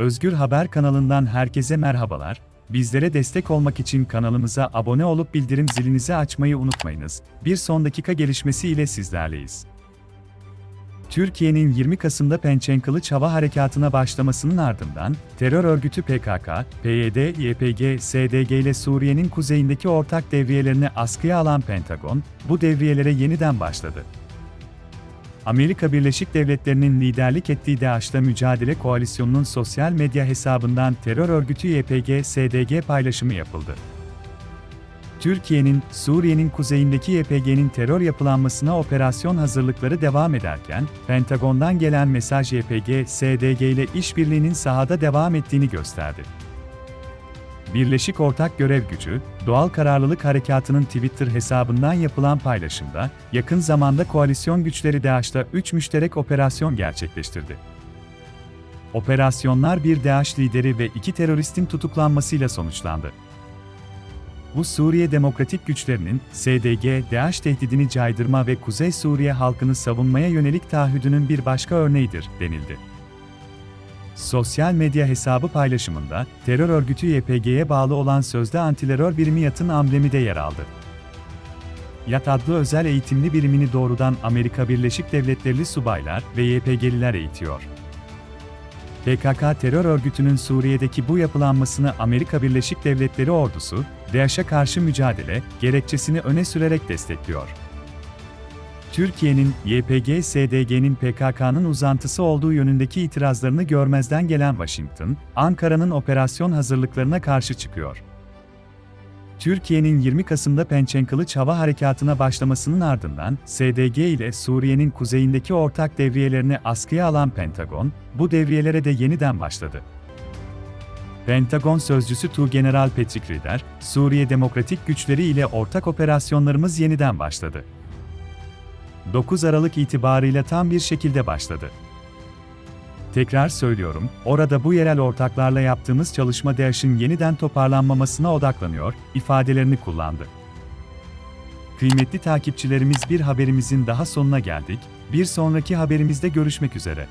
Özgür Haber kanalından herkese merhabalar. Bizlere destek olmak için kanalımıza abone olup bildirim zilinizi açmayı unutmayınız. Bir son dakika gelişmesi ile sizlerleyiz. Türkiye'nin 20 Kasım'da Pençen Kılıç Hava Harekatı'na başlamasının ardından, terör örgütü PKK, PYD, YPG, SDG ile Suriye'nin kuzeyindeki ortak devriyelerini askıya alan Pentagon, bu devriyelere yeniden başladı. Amerika Birleşik Devletleri'nin liderlik ettiği DAEŞ'la mücadele koalisyonunun sosyal medya hesabından terör örgütü YPG-SDG paylaşımı yapıldı. Türkiye'nin, Suriye'nin kuzeyindeki YPG'nin terör yapılanmasına operasyon hazırlıkları devam ederken, Pentagon'dan gelen mesaj YPG-SDG ile işbirliğinin sahada devam ettiğini gösterdi. Birleşik Ortak Görev Gücü, Doğal Kararlılık Harekatı'nın Twitter hesabından yapılan paylaşımda, yakın zamanda koalisyon güçleri DAEŞ'ta 3 müşterek operasyon gerçekleştirdi. Operasyonlar bir DAEŞ lideri ve iki teröristin tutuklanmasıyla sonuçlandı. Bu Suriye Demokratik Güçlerinin SDG, DAEŞ tehdidini caydırma ve Kuzey Suriye halkını savunmaya yönelik taahhüdünün bir başka örneğidir, denildi. Sosyal medya hesabı paylaşımında, terör örgütü YPG'ye bağlı olan sözde antiterör birimi YAT'ın amblemi de yer aldı. YAT adlı özel eğitimli birimini doğrudan Amerika Birleşik Devletleri subaylar ve YPG'liler eğitiyor. PKK terör örgütünün Suriye'deki bu yapılanmasını Amerika Birleşik Devletleri ordusu, DAEŞ'e karşı mücadele gerekçesini öne sürerek destekliyor. Türkiye'nin YPG-SDG'nin PKK'nın uzantısı olduğu yönündeki itirazlarını görmezden gelen Washington, Ankara'nın operasyon hazırlıklarına karşı çıkıyor. Türkiye'nin 20 Kasım'da Pençen Kılıç Hava Harekatı'na başlamasının ardından, SDG ile Suriye'nin kuzeyindeki ortak devriyelerini askıya alan Pentagon, bu devriyelere de yeniden başladı. Pentagon sözcüsü Tuğgeneral Patrick Rieder, Suriye Demokratik Güçleri ile ortak operasyonlarımız yeniden başladı. 9 Aralık itibarıyla tam bir şekilde başladı. Tekrar söylüyorum, orada bu yerel ortaklarla yaptığımız çalışma DAEŞ'in yeniden toparlanmamasına odaklanıyor, ifadelerini kullandı. Kıymetli takipçilerimiz bir haberimizin daha sonuna geldik, bir sonraki haberimizde görüşmek üzere.